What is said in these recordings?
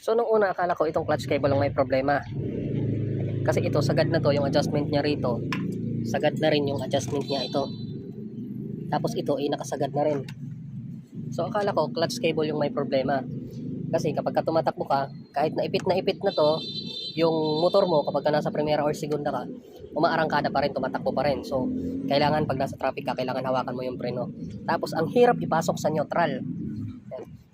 So nung una akala ko itong clutch cable lang may problema. Kasi ito sagad na to yung adjustment niya rito. Sagad na rin yung adjustment niya ito. Tapos ito ay nakasagad na rin. So akala ko clutch cable yung may problema. Kasi kapag ka tumatakbo ka, kahit na ipit na ipit na to, yung motor mo kapag ka nasa primera or segunda ka, umaarangkada pa rin, tumatakbo pa rin. So, kailangan pag nasa traffic ka, kailangan hawakan mo yung preno. Tapos, ang hirap ipasok sa neutral.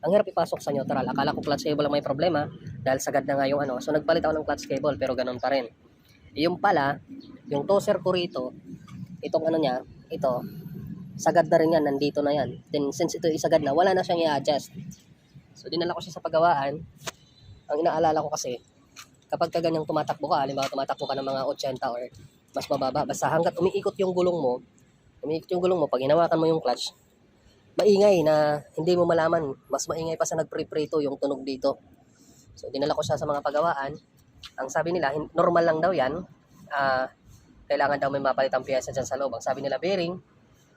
Ang hirap ipasok sa neutral. Akala ko clutch cable ang may problema dahil sagad na nga yung ano. So, nagpalit ako ng clutch cable pero ganun pa rin. Yung pala, yung toser ko rito, itong ano niya, ito, sagad na rin yan, nandito na yan. Then, since ito isagad na, wala na siyang i-adjust. So, dinala ko siya sa pagawaan. Ang inaalala ko kasi, kapag ka ganyang tumatakbo ka, halimbawa tumatakbo ka ng mga 80 or mas mababa, basta hanggat umiikot yung gulong mo, umiikot yung gulong mo, pag hinawakan mo yung clutch, maingay na hindi mo malaman, mas maingay pa sa nagpreprito yung tunog dito. So, dinala ko siya sa mga pagawaan. Ang sabi nila, normal lang daw yan. Ah, kailangan daw may mapalit ang piyesa dyan sa loob. Ang sabi nila, bearing.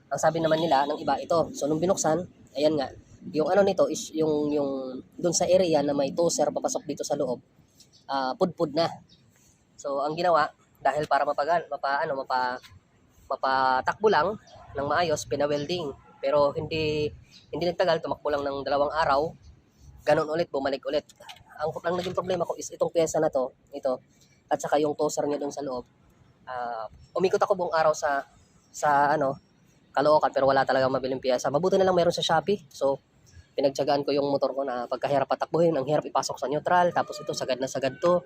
Ang sabi naman nila, ng iba, ito. So, nung binuksan, ayan nga, yung ano nito is yung, yung, dun sa area na may toser papasok dito sa loob, ah pudpud na. So, ang ginawa, dahil para mapagal, mapa, ano, mapa, mapatakbo lang ng maayos, pina-welding. Pero hindi, hindi nagtagal, tumakbo lang ng dalawang araw, ganun ulit, bumalik ulit. Ang, ang naging problema ko is itong pyesa na to, ito, at saka yung toser niya dun sa loob. Ah, umikot ako buong araw sa, sa ano, Caloocan, pero wala talaga mabiling pyesa. Mabuti na lang meron sa Shopee. So, pinagtyagaan ko yung motor ko na pagkahirap patakbuhin, ang hirap ipasok sa neutral, tapos ito sagad na sagad to.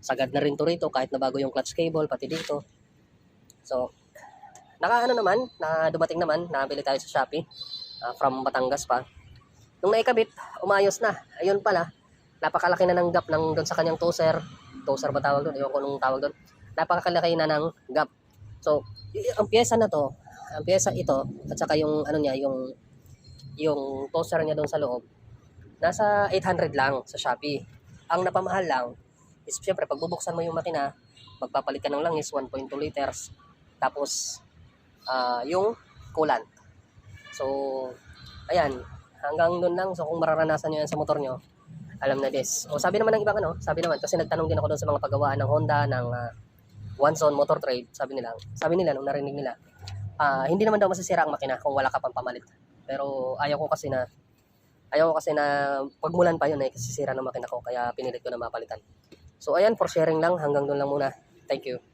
Sagad na rin to rito kahit na bago yung clutch cable pati dito. So, nakaano naman, na dumating naman, nabili tayo sa Shopee ah, from Batangas pa. Nung naikabit, umayos na. Ayun pala, napakalaki na ng gap ng doon sa kanyang toser. Toser ba tawag doon? Ewan ko nung tawag doon. Napakalaki na ng gap. So, ang pyesa na to, ang pyesa ito, at saka yung ano niya, yung yung toaster niya doon sa loob, nasa 800 lang sa Shopee. Ang napamahal lang is syempre pag bubuksan mo yung makina, magpapalit ka ng langis 1.2 liters. Tapos ah, yung coolant. So ayan, hanggang doon lang. So kung mararanasan niyo yan sa motor nyo, alam na this. O sabi naman ng ibang ano, sabi naman kasi nagtanong din ako doon sa mga pagawaan ng Honda ng ah, One Zone Motor Trade, sabi nila. Sabi nila nung narinig nila, ah, hindi naman daw masisira ang makina kung wala ka pang pamalit. Pero ayaw ko kasi na ayaw ko kasi na pagmulan pa yun eh kasi sira ng makina ko kaya pinilit ko na mapalitan. So ayan for sharing lang hanggang doon lang muna. Thank you.